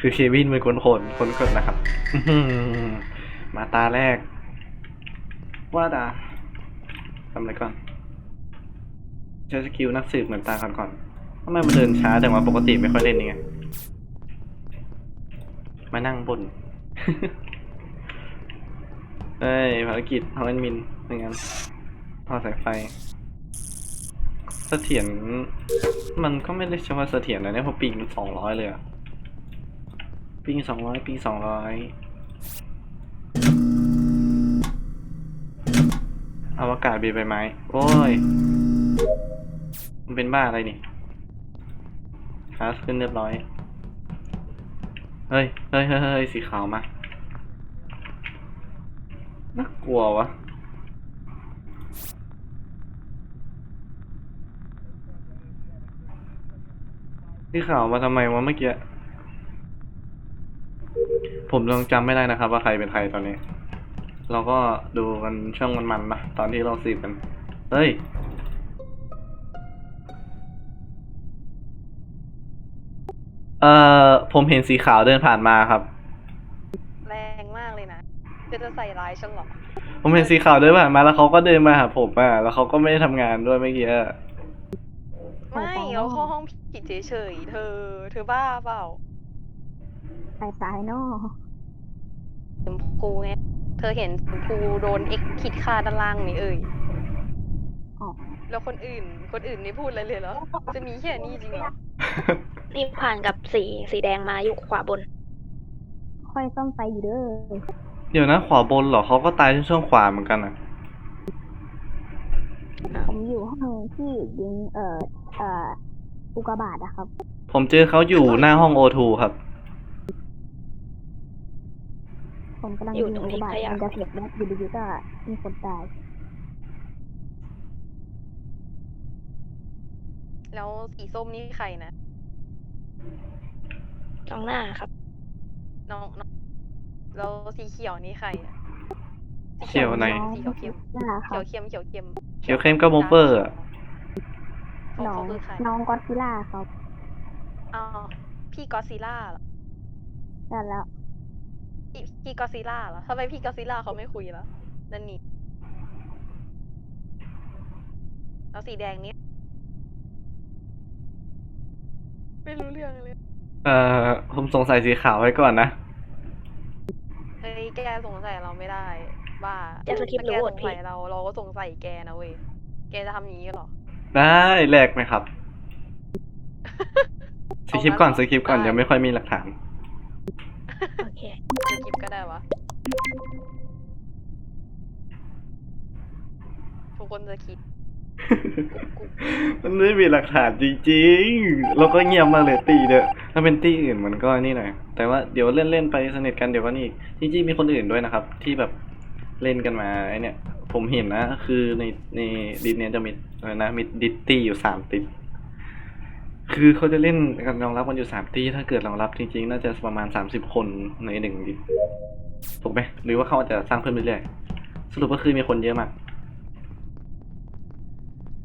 คือเควินเป็นคนโขนคนกดนะครับมาตาแรก ว่าดาทำอะไรก่อนใช้สกิลนักสืบเหมือนตาก่อนก่อนทำไมมันเดินช้าแต่ว่าปกติไม่ค่อยเล่นนี่ไงมานั่งบนเอ้ยภารกิจทำแอดมินไม่งั้นทอสายไฟเสถียรมันก็ไม่ได้เฉพาะเสถียรนะเนี่ยเพราะปิงสองร้อยเลยอะ ปิงสองร้อยปิงสองร้อยอวกาศบีใบไม้ โอ้ย มันเป็นบ้าอะไรนี่คลาสขึ้นเรียบร้อย เฮ้ย เฮ้ยเฮ้ยเฮ้ยสีขาวมา น่ากลัววะสีขาวมาทำไมวะเมื่อกี้ ผมยังจำไม่ได้นะครับ ว่าใครเป็นใครตอนนี้ เราก็ดูกันช่วงมันๆนะตอนที่เราสืบกันเฮ้ยเอ่อผมเห็นสีขาวเดินผ่านมาครับ แรงมากเลยนะจะจะใส่ร้ายฉันเหรอผมเห็นสีขาวเดินผ่านมาแล้วเขาก็เดินมาหาผมอะแล้วเขาก็ไม่ได้ทำงานด้วยเมื่อกี้อะไม่เราเข้าห้องผิดเฉยๆเธอ เธอบ้าเปล่า สายสายเนอะชมพูไง เธอเห็นชมพูโดนเอ็กคิดค่าด้านล่างนี่เอ่ยอ๋อแล้วคนอื่น คนอื่นไม่พูดอะไรเลยเหรอ จะมีแค่นี้จริงเหรอนี่ผ่านกับสีสีแดงมาอยู่ขวาบน ค่อยซ่อมไฟอยู่เด้อเดี๋ยวนะขวาบนเหรอเขาก็ตายที่ช่วงขวาเหมือนกันอะผมอยู่ห้องที่ยิงเอ่อเอ่ออุกกาบาตอะครับ ผมเจอเขาอยู่หน้าห้องโอทูครับ ผมกำลังอยู่ยิงตรงอุกนี้กาบาตขยะมันจะเสร็จแล้วอยู่ดีๆก็มีคนตาย แล้วสีส้มนี่ใครนะตรงหน้าครับ น้องน้องแล้วสีเขียวนี่ใครอะเขียวไหน สีเขียวเขียวนั่นแหละครัเขียบวเข้มเขียวเข้มเขียวเข้มก็โมเปอร์อะเขาน้องเขาคือใครน้องก็อดซิลล่าครับอ๋อพี่กอดซิลล่าเหรอนั่นแล้ว พี่พี่กอดซิลล่าเหรอทำไมพี่กอดซิลล่าเขาไม่คุยแล้วนั่นนี่แล้วสีแดงนี่ไม่รู้เรื่องเลย เอ่อ ผมสงสัยสีขาวไว้ก่อนนะ เฮ้ย แกสงสัยเราไม่ได้ ว่าจะสคริปต์หรือถ้าโหแกวสตงพี่สัยเรา เราก็สงสัยแกนะเว้ย แกจะทำอย่างนี้เหรอ ได้แลกไหมครับสคริปต์ก่อนเอาสงั้นเหรอคริปต์ก่อนได้ยังไม่ค่อยมีหลักฐาน โอเคจะกิฟก็ได้วะ ทุกคนจะคิด มันไม่มีหลักฐานจริงๆเราก็เงียบมากเลยตีเด้อถ้าเป็นตีอื่นมันก็นี่หน่อย แต่ว่าเดี๋ยวเล่นเล่นๆไปสนิทกันเดี๋ยวก็นี่อีกจริงๆมีคนอื่นด้วยนะครับ ที่แบบเล่นกันมาไอเนี่ย ผมเห็นนะ คือในในดิสเนี้ยจะมีอะไรนะมีดิสตี้อยู่สามติด คือเขาจะเล่นกันรองรับกันอยู่สามตีถ้าเกิดรองรับจริงๆ น่าจะประมาณสามสิบคนในหนึ่งดิถูกไหมหรือว่าเขาอาจจะสร้างเพิ่มเรื่อยๆสรุปก็คือมีคนเยอะมาก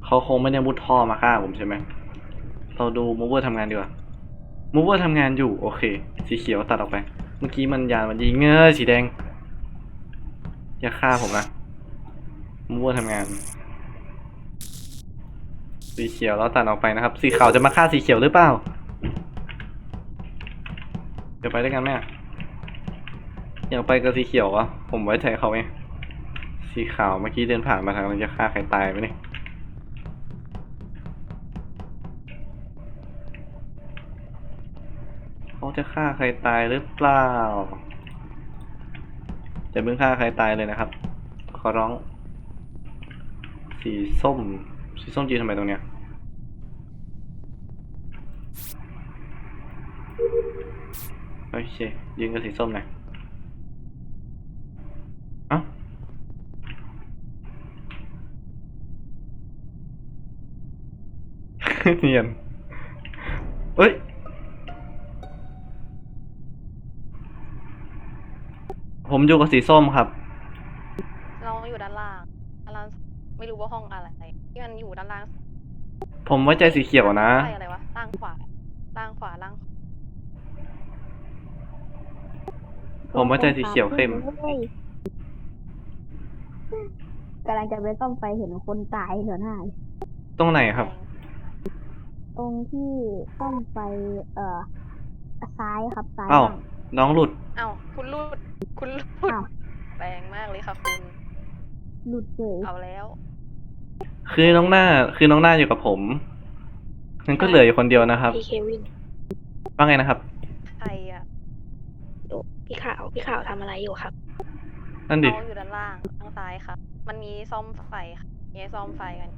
เขาคงไม่ได้มุดท่อมาฆ่าผมใช่ไหมเราดูมูเวอร์ทำงานดีกว่ามูเวอร์ทำงานอยู่ โอเค สีเขียวตัดออกไป เมื่อกี้มันยานมันยิงเงยสีแดง อย่าฆ่าผมนะมูเวอร์ทำงาน สีเขียวเราตัดออกไปนะครับ สีขาวจะมาฆ่าสีเขียวหรือเปล่า เดี๋ยวไปด้วยกันไหมอะอยากไปกับสีเขียววะผมไว้ใจเขาไงสีขาวเมื่อกี้เดินผ่านมาทางนั้นจะฆ่าใครตายไหมเนี่ยเขาจะฆ่าใครตายหรือเปล่าจะเพิ่งฆ่าใครตายเลยนะครับ ขอร้อง สีส้ม สีส้มยืนทำไมตรงเนี้ยโอเคยืนกับสีส้มหน่อยเอ้าเนียนเอ้ยผมอยู่กับสีส้มครับ เราอยู่ด้านล่างด้านล่าง ไม่รู้ว่าห้องอะไร ที่มันอยู่ด้านล่างผมไว้ใจสีเขียวนะ ใช่อะไรวะล่างขวาล่างขวาล่างผมว่าใจสีเขียวเข้มฮ้ยกำลังจะไปซ่อมไฟเห็นคนตายเหรอหน้าตรงไหนครับ ตรงที่ซ่อมไฟเอ่อซ้ายครับซ้ายอ้าวล่างน้องหลุดเอ้าคุณรูดคุณรูดอ้าวแรงมากเลยค่ะคุณ หลุดเฉยเอาแล้ว คือน้องหน้า คือน้องหน้าอยู่กับผมงั้นก็เหลืออยู่คนเดียวนะครับ พี่เควิน ว่าไงนะครับ ใครอะอยู่พี่ข่าว พี่ข่าวทำอะไรอยู่ครับ นั่นดิ เขาอยู่ด้านล่างทางซ้ายครับ มันมีซ่อมไฟค่ะมีให้ซ่อมไฟกัน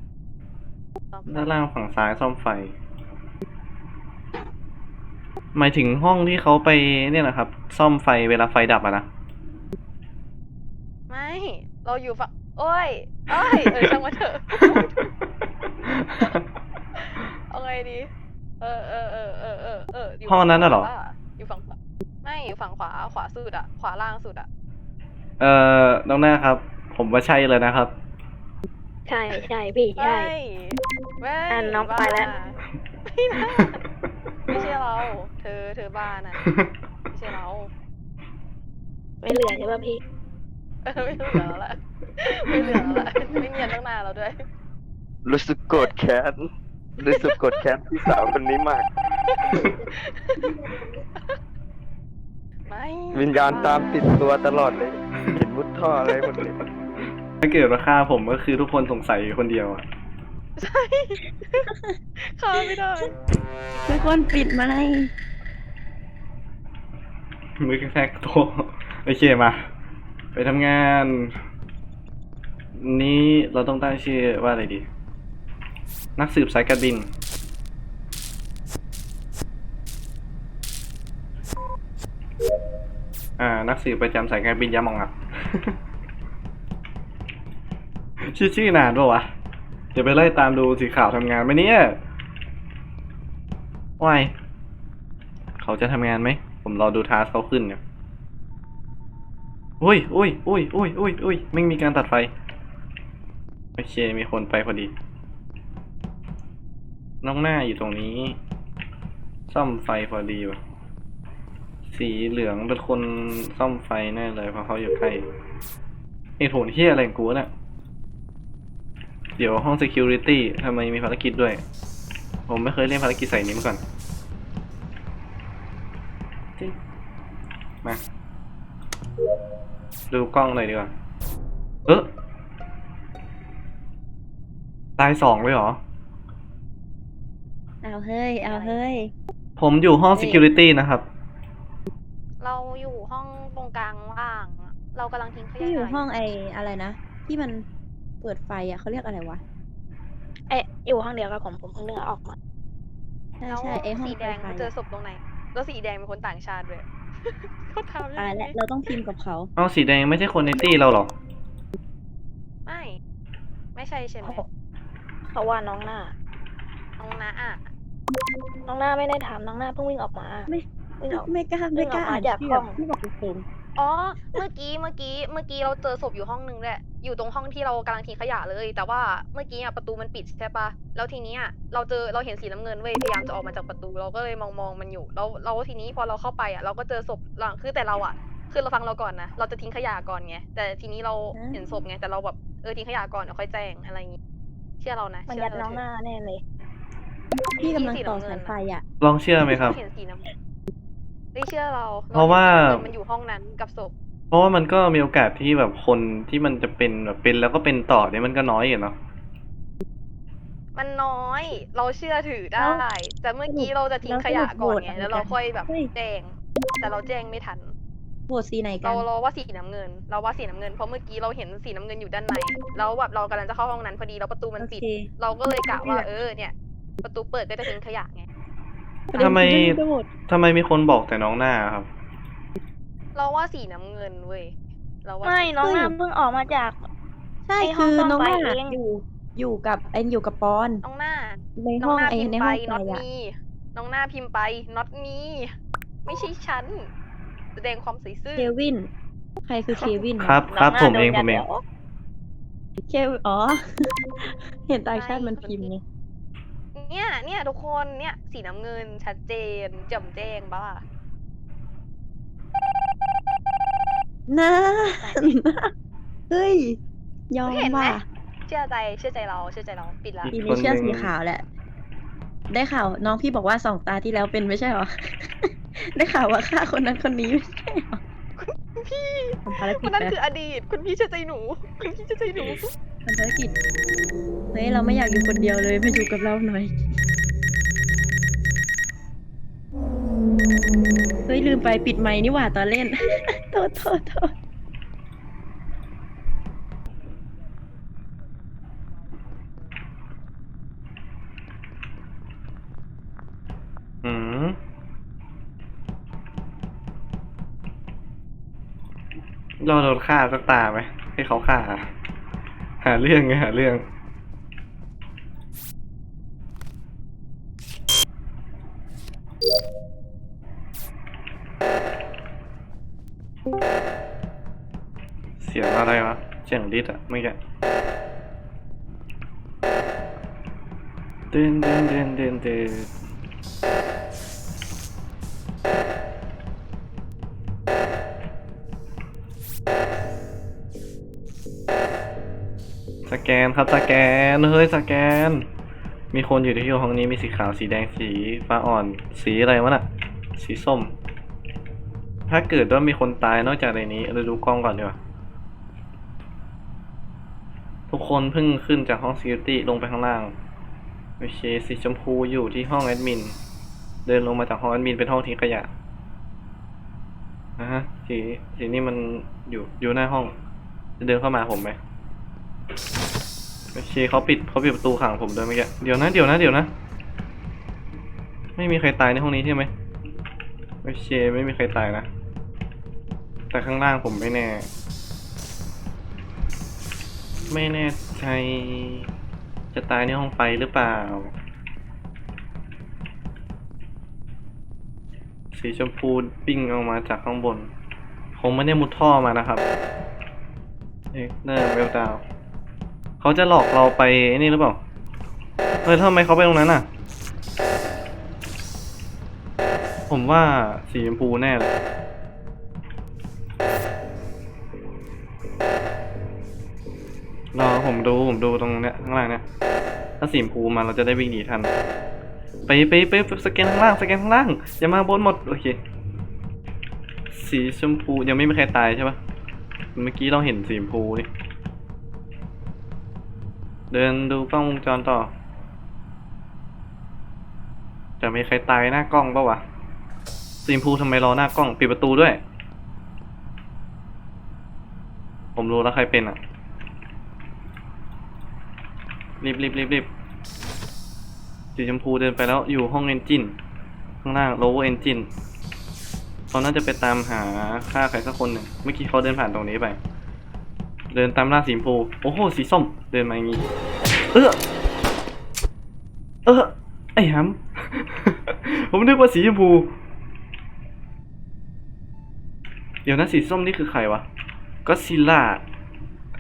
ซ่อมไฟด้านล่างฝั่งซ้ายซ่อมไฟ หมายถึงห้องที่เขาไปเนี่ยนะครับ ซ่อมไฟเวลาไฟดับอะนะ ไม่ เราอยู่ฝั่ง โอ้ยโอ้ยเออช่างมาเถอะเอาไงดี เออเออเออเออเออเอออยู่ห้องนั้นน่ะเหรอฝั่งขวาอยู่ฝั่งขวาไม่อยู่ฝั่งขวาขวาสุดอะขวาล่างสุดอะเอ่อน้องหน้าครับ ผมว่าใช่เลยนะครับ ใช่ใช่พี่ใช่ ไม่ไม่อะน้องไปแล้วบ้าไม่น่าไม่ใช่เรา เธอเธอบ้านะไม่ใช่เรา ไม่เหลือใช่ป่ะพี่เออ ไม่เหลือแล้วแหละไม่เหลือแล้วแหละไม่เนียนตั้งนานแล้วด้วย รู้สึกโกรธแค้นรู้สึกโกรธแค้นพี่สาวคนนี้มาก ไม่วิญญาณตามติดตัวตลอดเลยเห็นมุดท่ออะไรหมดเลยถ้าเกิดว่าฆ่าผมก็คือทุกคนสงสัยอยู่คนเดียวอะใช่เข้าไม่ได้ทุกคนปิดไหมมือแทกตัวโอเคมา ไปทำงาน นี้เราต้องตั้งชื่อว่าอะไรดี นักสืบสายการบิน อ่า นักสืบประจำสายการบินยามองอับชื่อชื่อนานปะวะเดี๋ยวไปไล่ตามดูสีขาวทำงานไหมเนี่ยวายเขาจะทำงานไหม ผมรอดูทาสเขาขึ้นเนี่ย อุ้ยอุ้ยอุ้ยอุ้ยอุ้ยอุ้ยไม่มีการตัดไฟ โอเค มีคนไปพอดี น้องหน้าอยู่ตรงนี้ ซ่อมไฟพอดีว่ะ สีเหลืองเป็นคนซ่อมไฟแน่เลยเพราะเขาอยู่ใกล้ไอ้โถนเฮียอะไรกูเนี่ยเดี๋ยวห้อง security ทำไมมีภารกิจด้วย ผมไม่เคยเล่นภารกิจใส่นี้มาก่อน มา ดูกล้องหน่อยดีกว่า เออตายสองเลยเหรอ เอาเฮ้ย เอาเฮ้ย ผมอยู่ห้อง security นะครับ เราอยู่ห้องตรงกลางล่างอะเรากำลังทิ้งขยะที่อยู่ห้องไออะไรนะ ที่มันเปิดไฟอะเขาเรียกอะไรวะ เอ๊ะอยู่ห้องเดียวกับผมผมเพิ่งเลือกออกมาใช่แล้วใช่ไอห้องสีไฟแดงไฟเจอศพตรงไหน แล้วสีแดงเป็นคนต่างชาติด้วย เขาทำยังตายไงแล้วเราต้องพิมพ์กับเขาเอาสีแดงไม่ใช่คนในตี้เราเหรอ ไม่ ไม่ใช่ใช่ไหมเขาว่าน้องหน้า น้องนะอะน้องหน้าไม่ได้ถามน้องหน้าเพิ่งวิ่งออกมา ไม่วิ่งออก ไม่กล้าไม่กล้าวิ่งออกมาอ่านจากชื่ห้ออง ที่บอกเป็นอ๋อ เมื่อกี้ เมื่อกี้ เมื่อกี้เราเจอศพอยู่ห้องนึงแหละ อยู่ตรงห้องที่เรากำลังทิ้งขยะเลย แต่ว่าเมื่อกี้อะประตูมันปิดใช่ปะแล้วทีนี้อะเราเจอเราเห็นสีน้ำเงินเว้ยพยายามจะออกมาจากประตูเราก็เลยมองมองมันอยู่แล้วเราทีนี้พอเราเข้าไปอะเราก็เจอศพหลังคือแต่เราอะคือเราฟังเราก่อนนะเราจะทิ้งขยะก่อนไงแต่ทีนี้เราเห็นศพไงแต่เราแบบเออทิ้งขยะก่อนเดี๋ยวค่อยแจ้งอะไรอย่างงี้เชื่อเรานะมันเชื่ยัดเรน้องหเถะน้าแน่เลย พี่กำลังต่อสายไฟอะ ลองเชื่อไหมครับ เห็นสีน้ำเงินไม่เชื่อเราเพราะว่า เห็นสีน้ำเงินมันอยู่ห้องนั้นกับศพ เพราะว่ามันก็มีโอกาสที่แบบคนที่มันจะเป็นแบบเป็นแล้วก็เป็นต่อเนี่ยมันก็น้อยอยู่เนาะมันน้อย เราเชื่อถือได้แล้วแต่เมื่อกี้เราจะทิ้งแล้วขยะก่อนไงสรุปโหวตอะไรแล้วเรากันค่อยแบบเฮ้ยแจ้ง แต่เราแจ้งไม่ทันโหวตสีไหนกัเรานเราว่าสีน้ำเงิน เราว่าสีน้ำเงินเพราะเมื่อกี้เราเห็นสีน้ำเงินอยู่ด้านในแล้วแบบเรากำลังจะเข้าห้องนั้นพอดีแล้วประตูมันโอปิดเคเราก็เลยกะว่าเออเนี่ย ประตูเปิดก็จะทิ้งขยะไงทำไมจะโหวตทำไมมีคนบอกแต่น้องหน้าครับ เราว่าสีน้ำเงินเว้ยเราว่าไม่น้องหน้าเพิ่งออกมาจาก ใช่ไอ้ห้องคือซ่อมน้องหน้าไฟเอง อยู่อยู่กับไออยู่กับปอนน้องหน้า ในน้ห้อองงหน้าไอพิมพ์ในไปห้องไฟ not อะ me น้องหน้าพิมพ์ไป not me ไม่ใช่ฉัน แสดงความใส่ซื่อเควิน ใครคือเควินครับครับน้ผองมหน้าเองโดผนมเองยัดหรอเควินอ๋อ เห็นต่างชาติมันพิมพ์ไงเนี่ยเนี่ยทุกคนเนี่ยสีน้ำเงินชัดเจนแจ่มแจ้งบ้า น่าเฮ้ย ยอมเห็นไหมว่ะเชื่อใจเชื่อใจเราเชื่อใจเราปิดละทีนี้เชื่อสีขาวแหละ ได้ข่าว น้องพี่บอกว่าสองตาที่แล้วเป็นไม่ใช่เหรอ ได้ข่าวว่าฆ่าคนนั้นคนนี้ไม่ใช่เหรอพี่ทำภารกิวัจนนั้นนะคืออดีต คุณพี่เชื่อใจหนู คุณพี่เชื่อใจหนูทำภารกิจเฮ้ยเราไม่อยากอยู่คนเดียวเลยมาอยู่กับเราหน่อย ลืมไปปิดไมค์นี่หว่าตอนเล่น โทษโทษโทษอืมเราโดนฆ่าสักตาไหมให้เขาฆ่า หาเรื่องไงหาเรื่องเสียงอะไรวะ เสียงดิดอะไม่แกเดินเดินเดินเดินเดินสแกนครับสแกน เฮ้ยสแกน มีคนอยู่ที่ห้องนี้มีสีขาวสีแดงสีฟ้าอ่อน สีอะไรวะน่ะ สีส้ม ถ้าเกิดว่ามีคนตายนอกจากในนี้เราดูกล้องก่อนดีกว่า ทุกคนเพิ่งขึ้นจากห้อง security ลงไปข้างล่างโอเคสีชมพูอยู่ที่ห้องแอดมิน เดินลงมาจากห้องแอดมินเป็นห้องทิ้งขยะนะฮะสีสีนี่มันอยู่อยู่หน้าห้อง จะเดินเข้ามาผมไหมโอเคเขาปิดเขาปิดประตูขังผมด้วยเมื่อกี้เดี๋ยวนะเดี๋ยวนะเดี๋ยวนะ ไม่มีใครตายในห้องนี้ใช่ไหมโอเคไม่มีใครตายนะ แต่ข้างล่างผมไม่แน่ ไม่แน่ใจจะตายในห้องไฟหรือเปล่า สีชมพูปิ้งออกมาจากข้างบน คงไม่ได้มุดท่อมานะครับเอ๊ะเนอร์เวลดาวเขาจะหลอกเราไปนี่หรือเปล่าเฮ้ยทำไมเขาไปตรงนั้นอะ ผมว่าสีชมพูแน่เลย ผมดูผมดูตรงเนี้ยข้างล่างเนี้ยถ้าสีชมพูมาเราจะได้วิ่งหนีทัน ไปไปไปสแกนข้างล่างสแกนข้างล่างอย่ามาบนหมดโอเค สีชมพูยังไม่มีใครตายใช่ปะเมื่อกี้เราเห็นสีชมพูนี่เดินดูกล้องวงจรต่อ จะมีใครตายหน้ากล้องปะวะสีชมพูทำไมรอหน้ากล้องปิดประตูด้วย ผมรู้แล้วใครเป็นอะ รีบรีบรีบรีบสีชมพูเดินไปแล้วอยู่ห้องเอนจินข้างล่าง lower engine เขาน่าจะไปตามหาฆ่าใครสักคนหนึ่งเมื่อกี้เขาเดินผ่านตรงนี้ไป เดินตามล่าสีชมพูโอ้โหสีส้ม เดินมาอย่างงี้เออเออไอ้ฮัมผมนึกว่าสีชมพู เดี๋ยวนะสีส้มนี่คือใครวะก็ซิล่า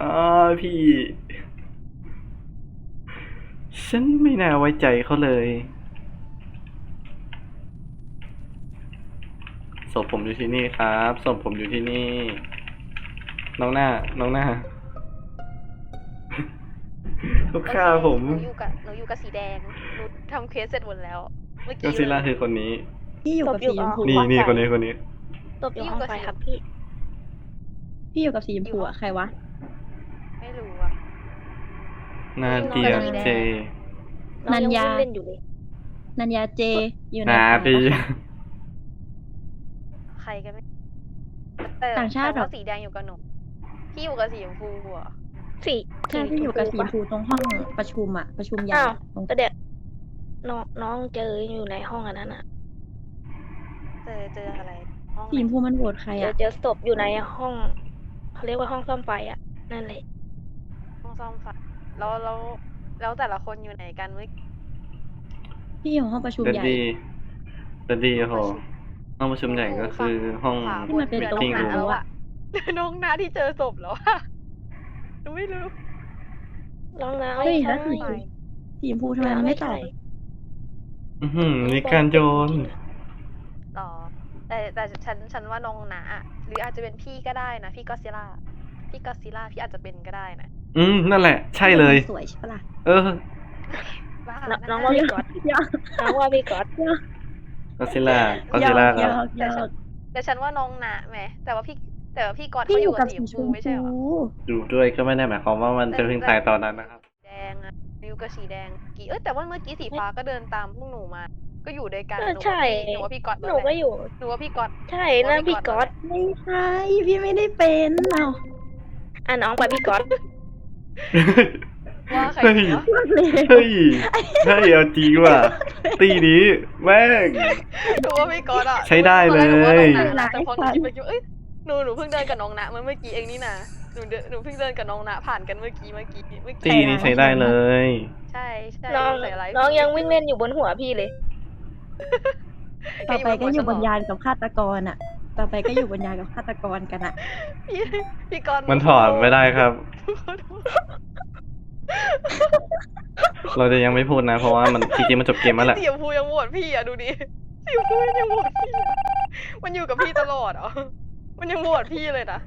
อ่าพี่ ฉันไม่น่าไว้ใจเขาเลยศพผมอยู่ที่นี่ครับศพผมอยู่ที่นี่ น้องหน้า น้องหน้าทุกข้าผมหนูอยู่กับหนูอยู่กับสีแดงหนูทำเควสเสร็จหมดแล้ว เมื่อก็กี้ซิล่าเลยคือคนนี้ พี่อยู่กับตบอยู่สีชมพูเหรอนี่อะนี่คนนี้คนนี้ ตบอยู่ห้องไฟครับพี่ พี่อยู่กับสีชมพูอะใครวะไม่รู้อะ นาเดียน้องเจน้องนันยางเล่นอยู่เลยนันยาเจอยู่ในนาป่าดีปะใครกันไม่แต่ต่างชาติแต่เหรอว่าสีแดงอยู่กับหนูพี่อยู่กับสีชมพูอะสี่ใช่พี่อยู่กับสีชมพูตรงห้องประชุมอะประชุมใหญ่อ้าวอะตรงก็เด็กน้องน้องเจออยู่ในห้องอันนั้นอะเจอเจออะไรห้องไหนสีชมพูมันโหวตใครเจออะเจอศพอยู่ในห้องเขาเรียกว่าห้องซ่อมไฟอะ นั่นแหละห้องซ่อมไฟ แล้วแล้วแล้วแต่ละคนอยู่ไหนกันเมื่อพี่อยู่ห้องประชุมเดดใหญ่ ดี้เดดดี้โอ้โหห้องประชุมใหญ่ก็คือห้อง ขวาที่มันเป็นหลือโต๊ะองน้าหาแล้วอะอะน้องน้าที่เจอศพแล้วอะหนูไม่รู้ น้องน้าเฮ้ยไม่แล้ใช่วสีสีชมพูทำไมมันไม่ตอบ อือหือมีการโยนหรอแต่แต่ฉันฉันว่าน้องหนาอะหรืออาจจะเป็นพี่ก็ได้นะ พี่ก็ซิล่าพี่ก็ซิล่าพี่อาจจะเป็นก็ได้นะ อืมนั่นแหละ ใช่เลย สวยใช่ปะล่ะเออบ้าน้องนะน้องว่าพี่ก๊อตน้องว่าพี่ก๊อตก็ซิล่าก็ซิล่าหคยรับอกหยอกแต่ฉันว่าน้องหนาแหมแต่ว่าพี่แต่ว่าพี่ก๊อตพี่เขาออยู่ยู่กักับบสีสีชชมมพูไม่ใช่เหรอพูอยู่ด้วยก็ไม่ได้หมายความว่ามันจะเพิ่งตายตอนนั้นนะครับแดงอะริวกับสีแดงกี่เอ้ยแต่ว่าเมื่อกี้สีฟ้าก็เดินตามพวกหนูมา ก็อยู่ด้วยกันเออหนูว่าใช่พี่หนูว่าพี่ก๊อตหนูก็อยู่หนูว่าพี่ก๊อตใช่นั่นพี่ก๊อตไม่ใช่พี่ไม่ได้เป็นเอาอะน้องไปพี่ก๊อต ว่าใครเฮ้ย วะเฮ้ยเฮ้ยเอาจริงว่ะ ตีนี้แม่งหนูว่าพี่ก๊อตอะใช้ได้เลย ตอนแรกหนูว่าน้องหนาแต่พอหนูคิดไปคิดว่าเอ้ยหนูหนูเพิ่งเดินกับน้องหนาเมื่อเมื่อกี้เองนี่นะหนูเดินหนูเพิ่งเดินกับน้องหนาผ่านกันเมื่อกี้เมื่อกี้เมื่อตีกี้นี้ใช้ได้เลย ใช่ใช่น้องใส่ไลฟ์น้องยังวิ่งเล่นอยู่บนหัวพี่เลย ต่อไปก็อยู่บนยานกับฆาตกรอะ ต่อไปก็อยู่บนยานกับฆาตกรกันอะพี่พี่ก๊อตมันถอดไม่ได้ครับ เราจะยังไม่พูดนะ เพราะว่ามันจริงๆมันจบเกมแล้วแหละ สีชมพูยังโหวตพี่อะดูดิสีชมพูยังโหวตพี่อะมันอยู่กับพี่ตลอดเหรอมันยังโหวตพี่เลยนะ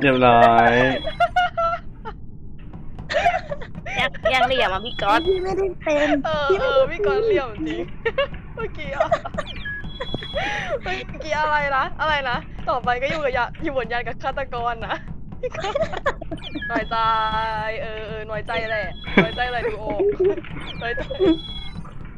เรียบร้อยยังยังเหลี่ยมอะพี่ก๊อต พี่ไม่ได้เป็น เออเออพี่กอนเหลี่ยมจริงเมื่อกี้อะ เมื่อกี้อะไรนะ อะไรนะ ต่อไปก็อยู่กับยาอยู่บนยานกับฆาตกรนะ หน่อยใจ เออเออหน่อยใจแหละหน่อยใจแหละดูโอหน่อยใจ